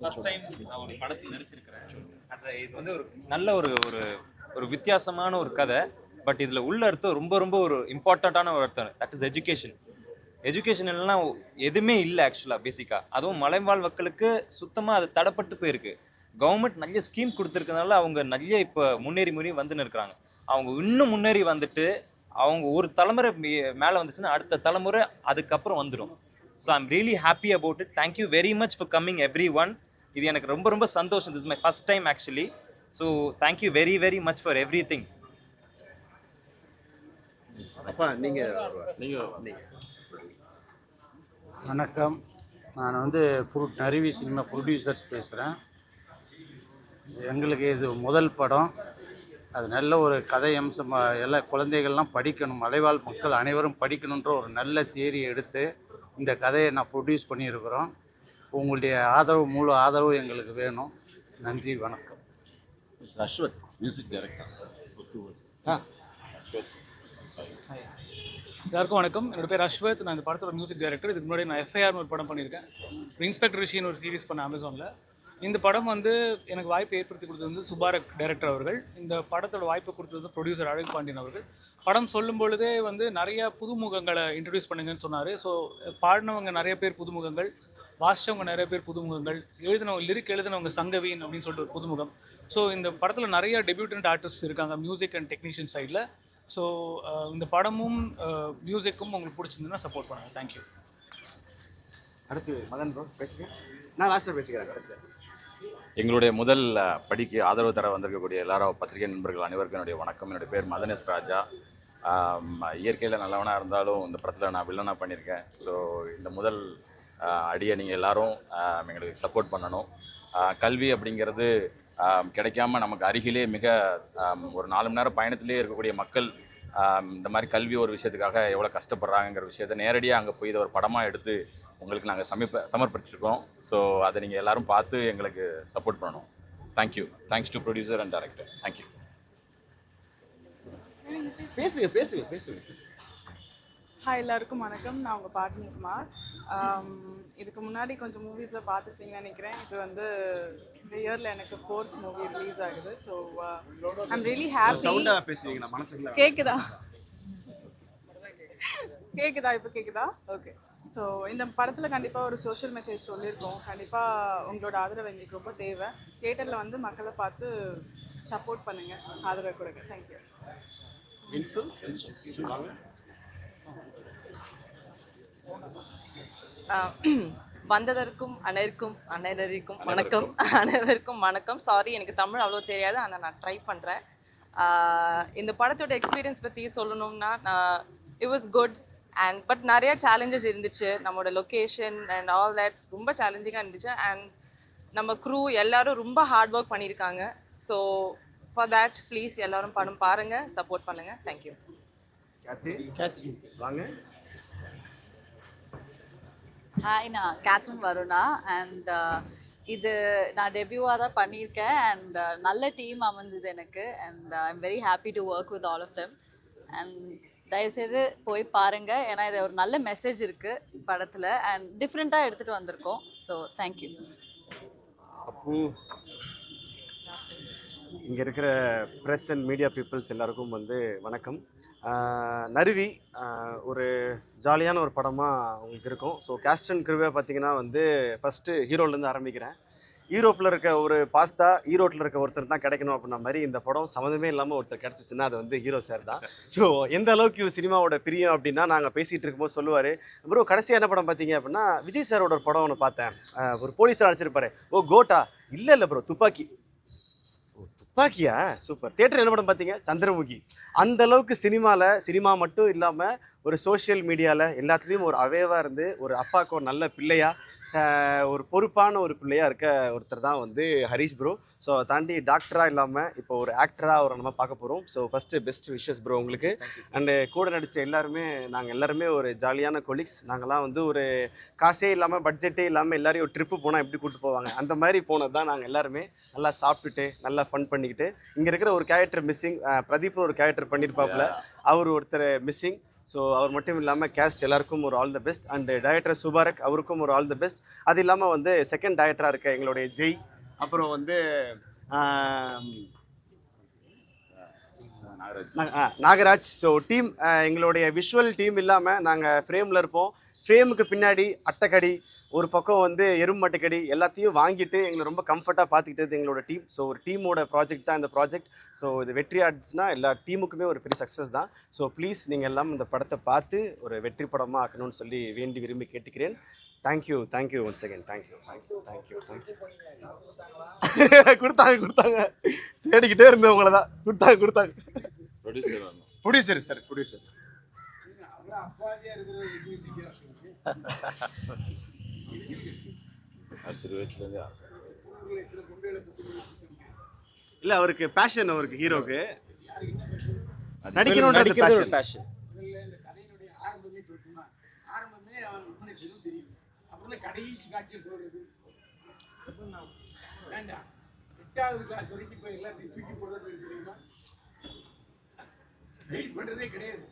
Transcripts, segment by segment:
First time நான் ஒரு படத்தில் நடிச்சிருக்கிறேன் இது வந்து ஒரு நல்ல ஒரு ஒரு ஒரு வித்தியாசமான ஒரு கதை. பட் இதில் உள்ள அர்த்தம் ரொம்ப ரொம்ப ஒரு இம்பார்ட்டண்ட்டான ஒரு அர்த்தம். தட் இஸ் எஜுகேஷன் எஜுகேஷன் இல்லைன்னா எதுவுமே இல்லை ஆக்சுவலாக பேசிக்காக அதுவும் மலைவாழ் மக்களுக்கு சுத்தமாக அது தடப்பட்டு போயிருக்கு. கவர்மெண்ட் நிறைய ஸ்கீம் கொடுத்துருக்கனால அவங்க நிறைய இப்போ முன்னேறி முன்னேறி வந்துன்னு இருக்கிறாங்க அவங்க இன்னும் முன்னேறி வந்துட்டு அவங்க ஒரு தலைமுறை மேலே வந்துச்சுன்னா அடுத்த தலைமுறை அதுக்கப்புறம் வந்துடும் so I'm really happy about it thank you very much for coming everyone இது எனக்கு ரொம்ப ரொம்ப சந்தோஷம். This my first time actually so thank you very very much for everything வணக்கம். நான் வந்து ப்ரொ நரிவி சினிமா ப்ரொடியூசர்ஸ் பேசுகிறேன் எங்களுக்கு இது முதல் படம். அது நல்ல ஒரு கதை அம்சம். எல்லா குழந்தைகள்லாம் படிக்கணும். மலைவாழ் மக்கள் அனைவரும் படிக்கணுன்ற ஒரு நல்ல தியரியை எடுத்து இந்த கதையை நான் ப்ரொடியூஸ் பண்ணியிருக்கிறோம். உங்களுடைய ஆதரவு முழு ஆதரவு எங்களுக்கு வேணும். நன்றி வணக்கம். மிஸ்டர் அஸ்வத் மியூசிக் டைரக்டர் எல்லாருக்கும் வணக்கம். என்னோட பேர் அஸ்வத். நான் இந்த படத்தோட மியூசிக் டைரக்டர் இதுக்கு முன்னாடி நான் எஃப்ஐஆர்னு ஒரு படம் பண்ணியிருக்கேன். இன்ஸ்பெக்டர் ரிஷின்னு ஒரு சீரிஸ் பண்ண அமேசானில் இந்த படம் வந்து எனக்கு வாய்ப்பு ஏற்படுத்தி கொடுத்தது வந்து சுபாரக் டைரக்டர் அவர்கள். இந்த படத்தோட வாய்ப்பு கொடுத்தது ப்ரொடியூசர் அழகு பாண்டியன் அவர்கள். படம் சொல்லும் பொழுதே வந்து நிறைய புதுமுகங்களை இன்ட்ரடியூஸ் பண்ணுங்கன்னு சொன்னார். ஸோ பாடினவங்க நிறைய பேர் புதுமுகங்கள் வாசித்தவங்க நிறைய பேர் புதுமுகங்கள் எழுதினவங்க லிரிக் எழுதினவங்க சங்கவீன் அப்படின்னு சொல்லிட்டு ஒரு புதுமுகம். ஸோ இந்த படத்தில் நிறைய டெபியூட்டன்ட் ஆர்டிஸ்ட் இருக்காங்க மியூசிக் அண்ட் டெக்னீஷியன் சைடில் ஸோ இந்த படமும் மியூசிக்கும் உங்களுக்கு பிடிச்சிருந்துன்னா சப்போர்ட் பண்ணுங்கள் தேங்க்யூ அடுத்து மதன் ப்ரோ பேசுங்க. நான் லாஸ்ட்டாக பேசிக்கிறேன் கடைசியில் எங்களுடைய முதல் படிக்கு ஆதரவு தர வந்திருக்கக்கூடிய எல்லாரும் பத்திரிகை நண்பர்கள் அனைவருக்கும் என்னுடைய வணக்கம். என்னுடைய பேர் மதனேஷ் ராஜா. இயற்கையில் நல்லவனாக இருந்தாலும் இந்த படத்தில் நான் வில்லனாக பண்ணியிருக்கேன். ஸோ இந்த முதல் அடியை நீங்கள் எல்லாரும் எங்களுக்கு சப்போர்ட் பண்ணணும். கல்வி அப்படிங்கிறது கிடைக்காம நமக்கு அருகிலே மிக ஒரு நாலு மணி நேரம் பயணத்திலே இருக்கக்கூடிய மக்கள் இந்த மாதிரி கல்வி ஒரு விஷயத்துக்காக எவ்வளோ கஷ்டப்படுறாங்கிற விஷயத்த நேரடியாக அங்கே போய் இதை ஒரு படமாக எடுத்து உங்களுக்கு நாங்கள் சமீப சமர்ப்பிச்சிருக்கோம். ஸோ அதை நீங்கள் எல்லோரும் பார்த்து எங்களுக்கு சப்போர்ட் பண்ணணும். Thank you thanks to producer and director thank you பேசுங்க பேசுங்க பேசுங்க. ஹாய் எல்லாருக்கும் வணக்கம். நான் உங்கள் ஆம், இதுக்கு முன்னாடி கொஞ்சம் மூவிஸில் பார்த்துருப்பீங்கன்னு நினைக்கிறேன். இது வந்து இந்த இயரில் எனக்கு ஃபோர்த் மூவி ரிலீஸ் ஆகுது. ஸோ ஐம் ரியலி ஹாப்பி கேக்குதா? கேக்குதா? இப்போ கேக்குதா? ஓகே ஸோ இந்த படத்தில் கண்டிப்பாக ஒரு சோஷியல் மெசேஜ் சொல்லியிருக்கோம். கண்டிப்பாக உங்களோட ஆதரவு எங்களுக்கு ரொம்ப தேவை. தியேட்டரில் வந்து மக்களை பார்த்து சப்போர்ட் பண்ணுங்கள் ஆதரவு கொடுங்க. தேங்க்யூ வின்சு வின்சு வாங்க ஆஹ் வந்ததற்கும் அனைவருக்கும் அனைவருக்கும் வணக்கம். அனைவருக்கும். வணக்கம். சாரி எனக்கு தமிழ் அவ்வளோ தெரியாது ஆனால் நான் ட்ரை பண்ணுறேன் இந்த படத்தோட எக்ஸ்பீரியன்ஸ் பற்றி சொல்லணும்னா நான் it was good and but நிறைய சேலஞ்சஸ் இருந்துச்சு. நம்மளோட லொக்கேஷன் அண்ட் ஆல் தட் ரொம்ப சேலஞ்சிங்காக இருந்துச்சு. அண்ட் நம்ம க்ரூ எல்லாரும் ரொம்ப ஹார்ட் ஒர்க் பண்ணியிருக்காங்க. ஸோ ஃபார் தேட் ப்ளீஸ் எல்லாரும் படம் பாருங்கள் சப்போர்ட் பண்ணுங்கள் தேங்க்யூ வாங்க. ஹாய் நான் கேத்ரின் வருணா அண்ட் இது நான் டெபியூவாக தான் பண்ணியிருக்கேன் அண்ட் நல்ல டீம் அமைஞ்சது எனக்கு and I am very happy to work with all of them and தயவுசெய்து போய் பாருங்கள் ஏன்னா இது ஒரு நல்ல மெசேஜ் இருக்குது படத்தில் அண்ட் டிஃப்ரெண்ட்டாக எடுத்துகிட்டு வந்திருக்கோம் ஸோ தேங்க்யூ அப்பு இங்கே இருக்கிற ப்ரெஸ் அண்ட் மீடியா பீப்புள்ஸ் எல்லாருக்கும் வந்து வணக்கம். நருவி ஒரு ஜாலியான ஒரு படமாக உங்களுக்கு இருக்கும். ஸோ கேஸ்ட் அண்ட் கிருவே பார்த்தீங்கன்னா வந்து ஃபஸ்ட்டு ஹீரோலேருந்து ஆரம்பிக்கிறேன். ஈரோப்பில் இருக்க ஒரு பாஸ்தா ஈரோட்டில் இருக்க ஒருத்தர் தான் கிடைக்கணும் அப்படின்ற மாதிரி இந்த படம் சம்மந்தமே இல்லாமல் ஒருத்தர் கிடச்சிச்சின்னா அது வந்து ஹீரோ சார் தான். ஸோ எந்த அளவுக்கு இவர் சினிமாவோட பிரியம் அப்படின்னா நாங்கள் பேசிகிட்டு இருக்கும்போது சொல்லுவார் ப்ரோ கடைசியாக என்ன படம் பார்த்தீங்க அப்படின்னா விஜய் சாரோட ஒரு படம் ஒன்று பார்த்தேன். ஒரு போலீஸார் அழைச்சிருப்பாரு. ஓ கோட்டா? இல்லை இல்லை ப்ரோ துப்பாக்கி. பாக்கியா? சூப்பர். தேட்டர் என்ன படம் பார்த்தீங்க? சந்திரமுகி. அந்த அளவுக்கு சினிமாவில் சினிமா மட்டும் இல்லாமல் ஒரு சோஷியல் மீடியாவில் எல்லாத்துலேயும் ஒரு அவேவாக இருந்து ஒரு அப்பாவுக்கு ஒரு நல்ல பிள்ளையாக ஒரு பொறுப்பான ஒரு பிள்ளையா இருக்க ஒருத்தர் தான் வந்து ஹரிஷ் ப்ரோ ஸோ தாண்டி டாக்டராக இல்லாமல் இப்போ ஒரு ஆக்டராக அவரை நம்ம பார்க்க போகிறோம் so first best wishes bro உங்களுக்கு. அண்டு கூட நடித்த எல்லாருமே நாங்கள் எல்லாருமே ஒரு ஜாலியான கொலீக்ஸ் நாங்கள்லாம் வந்து ஒரு காசே இல்லாமல் பட்ஜெட்டே இல்லாமல் எல்லாரையும் ஒரு ட்ரிப்பு போனால் எப்படி கூப்பிட்டு போவாங்க? அந்த மாதிரி போனது தான் நாங்கள் எல்லாருமே. நல்லா சாப்பிட்டுட்டு நல்லா ஃபன் பண்ணிக்கிட்டு. இங்கே இருக்கிற ஒரு கேரக்டர் மிஸ்ஸிங் பிரதீப்னு ஒரு கேரக்டர் பண்ணியிருப்பாப்புல அவர் ஒருத்தர் மிஸ்ஸிங் ஸோ அவர் மட்டும் இல்லாமல் கேஸ்ட் எல்லாருக்கும் ஒரு all the best and director Subarak அவருக்கும் ஒரு ஆல் த பெஸ்ட் அது இல்லாமல் வந்து செகண்ட் டைரக்டராக இருக்க எங்களுடைய ஜெய் அப்புறம் வந்து நாகராஜ். ஸோ டீம் எங்களுடைய விஷுவல் டீம் இல்லாமல் நாங்கள் ஃப்ரேமில் இருப்போம். ஃப்ரேமுக்கு பின்னாடி அட்டைக்கடி ஒரு பக்கம் வந்து எருமட்டைக்கடி எல்லாத்தையும் வாங்கிட்டு எங்களை ரொம்ப கம்ஃபர்ட்டாக பார்த்துக்கிட்டது எங்களோட டீம் ஸோ ஒரு டீமோட ப்ராஜெக்ட் தான் இந்த ப்ராஜெக்ட் ஸோ இது வெற்றி ஆட்ஸ்னா எல்லா டீமுக்குமே ஒரு பெரிய சக்ஸஸ் தான். ஸோ ப்ளீஸ் நீங்கள் எல்லாம் இந்த படத்தை பார்த்து ஒரு வெற்றி படமாக ஆக்கணும்னு சொல்லி வேண்டி விரும்பி கேட்டுக்கிறேன். Thank you thank you once again thank you thank you thank you thank you கொடுத்தாங்க கொடுத்தாங்க. தேடிக்கிட்டே இருந்தேன் உங்களை தான். கொடுத்தாங்க கொடுத்தாங்க. ப்ரொடியூசர் ப்ரொடியூசர் சார் ப்ரொடியூசர் சிறு வயசுலேருந்தே ஆசை இல்ல அவருக்கு பேஷன் அவருக்கு ஹீரோக்கு நடிக்கணும்ன்றது. பேஷன் முதல்ல இந்த கதையினுடைய ஆரம்பமே சொல்லட்டுமா ஆரம்பமே அவன் விற்பனை செய்யணும் தெரியும். அப்புறம் தான் கடைசி காட்சியை போடுறது வேண்டாம். எட்டாவது கிளாஸ் வரைக்கும் இப்போ எல்லாத்தையும் தூக்கி போடுறது தெரியுமா? வெயிட் பண்ணுறதே கிடையாது.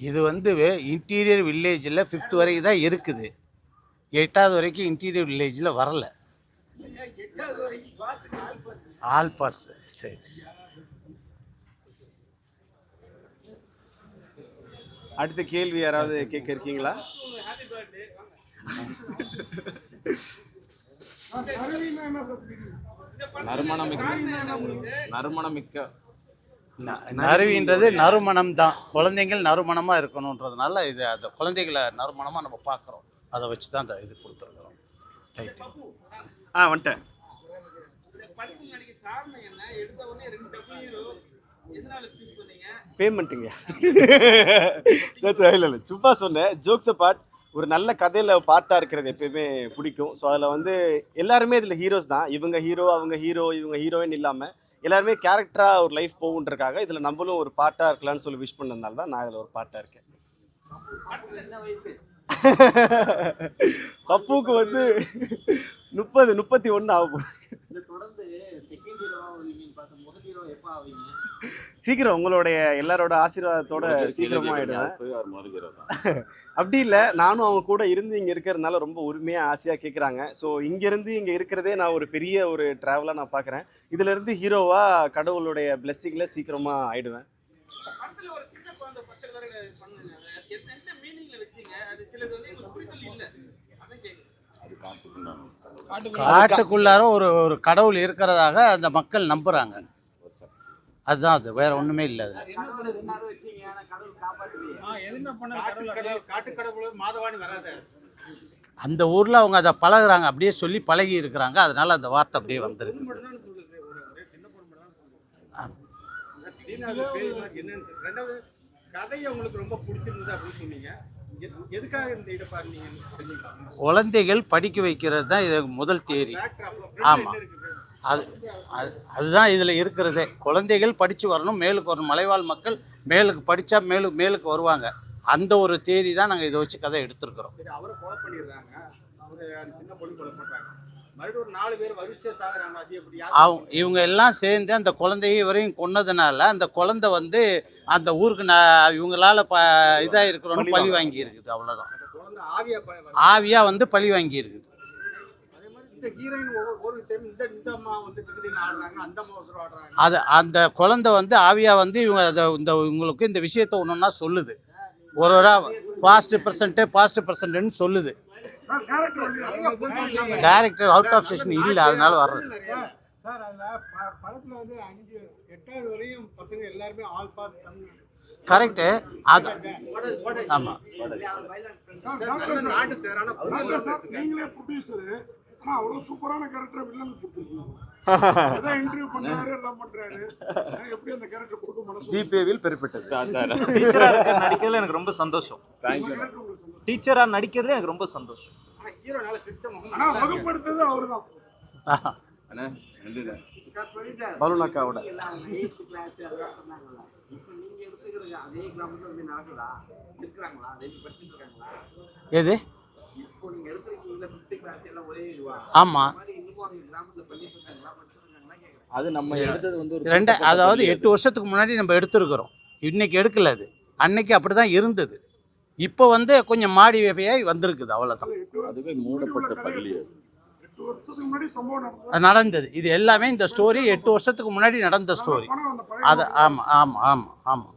இது வந்து இன்டீரியர் வில்லேஜில் ஃபிஃப்த் வரைக்கும் தான் இருக்குது. எட்டாவது வரைக்கும் இன்டீரியர் வில்லேஜில் வரல. ஆல் பாஸ் சரி. அடுத்த கேள்வி யாராவது கேட்க இருக்கீங்களா? நறுமணமிக்க நறுமணமிக்க ந- நறுவின்றது நறுமணம் தான் குழந்தைங்கள் நறுமணமாக இருக்கணுன்றதுனால இது அந்த குழந்தைகளை நறுமணமாக நம்ம பார்க்குறோம். அதை வச்சு தான் இந்த இது கொடுத்துருக்குறோம். ரைட் ஆ வந்துட்டேன். பேமெண்ட்டுங்க இல்லை இல்லை. சும்மா சொன்னேன். ஜோக்ஸ் பார்ட் ஒரு நல்ல கதையில் பார்ட்டாக இருக்கிறது எப்பயுமே பிடிக்கும். ஸோ அதில் வந்து எல்லாருமே இதில் ஹீரோஸ் தான். இவங்க ஹீரோ அவங்க ஹீரோ இவங்க ஹீரோயின் இல்லாமல் எல்லாருமே கேரக்டராக ஒரு லைஃப் போகுன்றக்காக இதில் நம்மளும் ஒரு பார்ட்டாக இருக்கலாம்னு சொல்லி விஷ் பண்ணதுனால தான் நான் இதில் ஒரு பார்ட்டாக இருக்கேன். பப்புவுக்கு வந்து முப்பது முப்பத்தி ஒன்று ஆகும். சீக்கிரம் உங்களுடைய எல்லாரோட ஆசீர்வாதத்தோட சீக்கிரமா ஆயிடுவேன் அப்படி இல்லை நானும் அவங்க கூட இருந்து இங்கே இருக்கிறதுனால ரொம்ப உரிமையாக ஆசையாக கேட்குறாங்க ஸோ இங்கேருந்து இங்கே இருக்கிறதே நான் ஒரு பெரிய ஒரு ட்ராவலாக நான் பார்க்குறேன் இதிலேருந்து ஹீரோவாக கடவுளுடைய பிளெஸ்ஸிங்கில் சீக்கிரமாக ஆயிடுவேன். படத்தில் ஒரு சின்ன குழந்தை பச்சை கலர் பண்ணுங்க. அது எந்த எந்த மீனிங்ல வச்சீங்க? அது சிலது வந்து எங்களுக்கு புரிதல் இல்லை. அதான் கேட்குறேன் அது காட்டுக்குண்டான காட்டுக்குள்ளார ஒரு ஒரு கடவுள் இருக்கிறதாக அந்த மக்கள் சக்தி அதுதான் அது வேற ஒன்றுமே இல்லை அது காட்டுக்கடவுள் மாதவாணி வராத. அந்த ஊரில் அவங்க அதை பழகுறாங்க அப்படியே சொல்லி பழகி இருக்கிறாங்க அதனால அந்த வார்த்தை அப்படியே வந்திருக்கு. குழந்தைகள் படிக்க வைக்கிறது தான் இது முதல் தேதி ஆமாம் அது அது அதுதான் இதில் இருக்கிறதே. குழந்தைகள் படித்து வரணும் மேலுக்கு வரணும். மலைவாழ் மக்கள் மேலுக்கு படித்தா மேலு மேலுக்கு வருவாங்க. அந்த ஒரு தேதி தான் நாங்கள் இதை வச்சு கதை எடுத்திருக்கிறோம். அவங்க இவங்க எல்லாம் சேர்ந்து அந்த குழந்தைய வரையும் கொன்னதுனால அந்த குழந்தை வந்து அந்த ஊருக்கு நான் இவங்களால ப இதாக இருக்கிறோன்னு பழி வாங்கி. இருக்குது அவ்வளோதான். ஆவியாக வந்து பழி வாங்கி இருக்குது அதே அந்த அம்மா ஒரு ஆடுறாங்க அது அந்த குழந்தை வந்து ஆவியாக வந்து இவங்க அதை இந்த இவங்களுக்கு இந்த விஷயத்த ஒன்று ஒன்றா சொல்லுது. ஒரு ஒரு பாஸ்ட் பர்சன்ட்டு பாஸ்ட் பர்சன்ட்னு சொல்லுது. டைரக்டர் அவுட் ஆஃப் ஸ்டேஷன் இல்லை அதனால வர்றது கரெக்டு அது ஆமாம் ஆனா அவ்வளவு சூப்பரான கேரக்டர் வில்லன் கொடுத்துருக்கீங்க. அதான் இன்டர்வியூ பண்றாரு எல்லாம் பண்றாரு. எப்படி அந்த கேரக்டர் கொடுக்க மனசு ஜிபேவில் பெறப்பட்டது டீச்சரா இருக்க நடிக்கிறதுல எனக்கு ரொம்ப சந்தோஷம். டீச்சரா நடிக்கிறதுல எனக்கு ரொம்ப சந்தோஷம். ஆனா வகுப்படுத்தது அவருதான். அண்ணா நன்றி பலூன் அக்காவோட. அதே கிராமத்துல வந்து நடக்குதா இருக்கிறாங்களா? ரெண்டு படிச்சுட்டு இருக்காங்களா எது? ஆமாம் அது நம்ம எடுத்தது வந்து ரெண்டு அதாவது எட்டு வருஷத்துக்கு முன்னாடி நம்ம எடுத்திருக்கிறோம். இன்னைக்கு எடுக்கல அது. அன்னைக்கு அப்படி தான் இருந்தது. இப்போ வந்து கொஞ்சம் மாடி வேலையாய் வந்திருக்குது அவ்வளோதான் அதுவே மூடப்பட்ட பள்ளி எட்டு வருஷத்துக்கு முன்னாடி சம்பவம் நடந்தது. இது எல்லாமே இந்த ஸ்டோரி எட்டு வருஷத்துக்கு முன்னாடி நடந்த ஸ்டோரி அது ஆமாம் ஆமாம் ஆமாம் ஆமாம்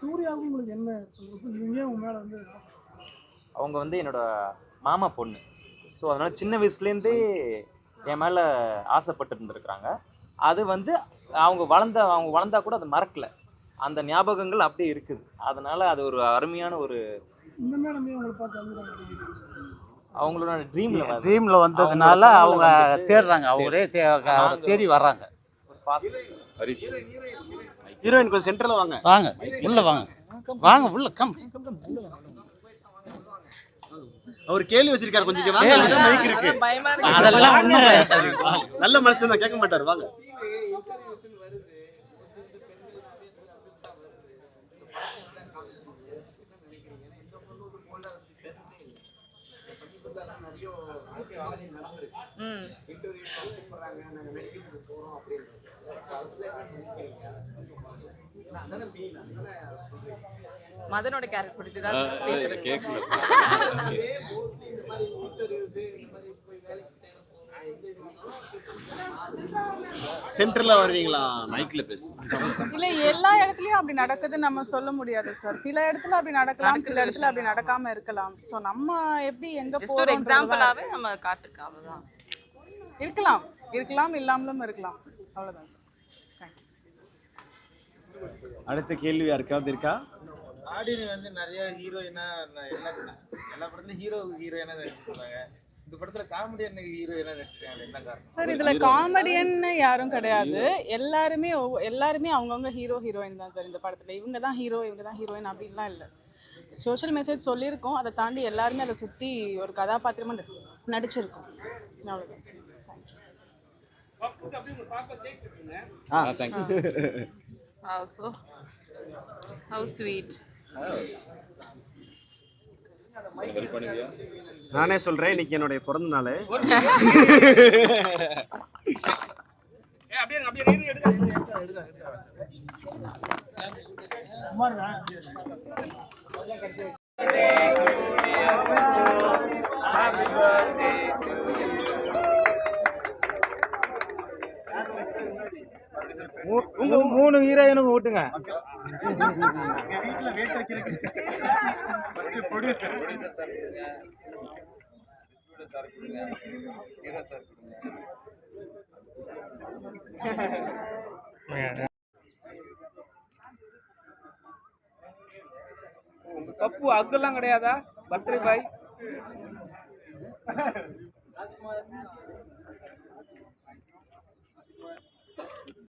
சார் தீரன் சார் உங்கள் போர்ஷன் அருமையாக இருந்தது சூர்யாவுக்கும் உங்களுக்கு என்ன நீங்கள் உங்கள் மேலே வந்து அவங்க வந்து என்னோட மாமா பொண்ணு. ஸோ அதனால் சின்ன வயசுலேருந்தே என் மேலே ஆசைப்பட்டு இருந்திருக்கிறாங்க அது வந்து அவங்க வளர்ந்த அவங்க வளர்ந்தா கூட அது மறக்கல. அந்த ஞாபகங்கள் அப்படியே இருக்குது. அதனால அது ஒரு அருமையான ஒரு ஏன் அவங்களோட ட்ரீம்ல ட்ரீமில் வந்ததுனால அவங்க தேடுறாங்க. அவரை தேடி வர்றாங்க. ஹரிஷ். ஹீரோயின் கொஞ்சம் சென்டரில் வாங்க. வாங்க உள்ள வாங்க. வாங்க உள்ள கம் அவர் கேள்வி வச்சிருக்காரு கொஞ்சம் இங்க வாங்க. இருக்கு. பயமா இருக்கு. அதெல்லாம் நல்ல மனுஷன் தான் கேட்க மாட்டாரு வாங்க. ம். மதனோட கேரக்டர் பற்றி தான் பேசுறேன். கேட்கல. சென்டர்ல வருவீங்களா? மைக்ல பேசு. இல்ல எல்லா இடத்துலயும் அப்படி நடக்குதுன்னு நம்ம சொல்ல முடியாது சார் சில இடத்துல அப்படி நடக்கலாம் சில இடத்துல அப்படி நடக்காம இருக்கலாம். சோ நம்ம எப்படி எங்க ஜஸ்ட் ஒரு போறோம்ன்றது தான் எக்ஸாம்பிளாவே நம்ம காட்டுக்கு அவ்வளவுதான் இருக்கலாம். இருக்கலாம் இல்லாமலும் இருக்கலாம். அவ்வளவுதான் சார் தேங்க்யூ அடுத்த கேள்வி யாருக்காவது இருக்கா? ஆடினி வந்து நிறைய ஹீரோயினா எல்லா எல்லா படத்துலயும் ஹீரோ ஹீரோயினா நடிச்சிருக்காங்க. இந்த படத்துல காமெடியன் ஹீரோயினா நடிச்சிருக்காங்க என்ன காரணம்? சார் இதுல காமெடியன்னு யாரும் கிடையாது. எல்லாருமே எல்லாருமே அவங்கவுங்க ஹீரோ ஹீரோயின் தான் சார் இந்த படத்துல. இவங்க தான் ஹீரோ இவங்க தான் ஹீரோயின் அப்படின்லாம் இல்லை. சோஷியல் மெசேஜ் சொல்லியிருக்கோம். அதை தாண்டி எல்லாருமே அதை சுற்றி ஒரு கதாபாத்திரமா நடி- நடிச்சிருக்கோம். அவ்வளோதான் சார் தேங்க்யூ பப்புக்கு அப்படியே உங்க சாப்பா கேக் வச்சுங்க ஆ. Thank you sweet. ஹெல்ப் பண்ணுவியா நானே சொல்றேன் இன்னைக்கு என்னுடைய பிறந்த நாள். உங்க மூணு ஹீரோயினுக்கு ஓட்டுங்க. தப்பு கப்பு அக்கெல்லாம் கிடையாதா? Birthday boy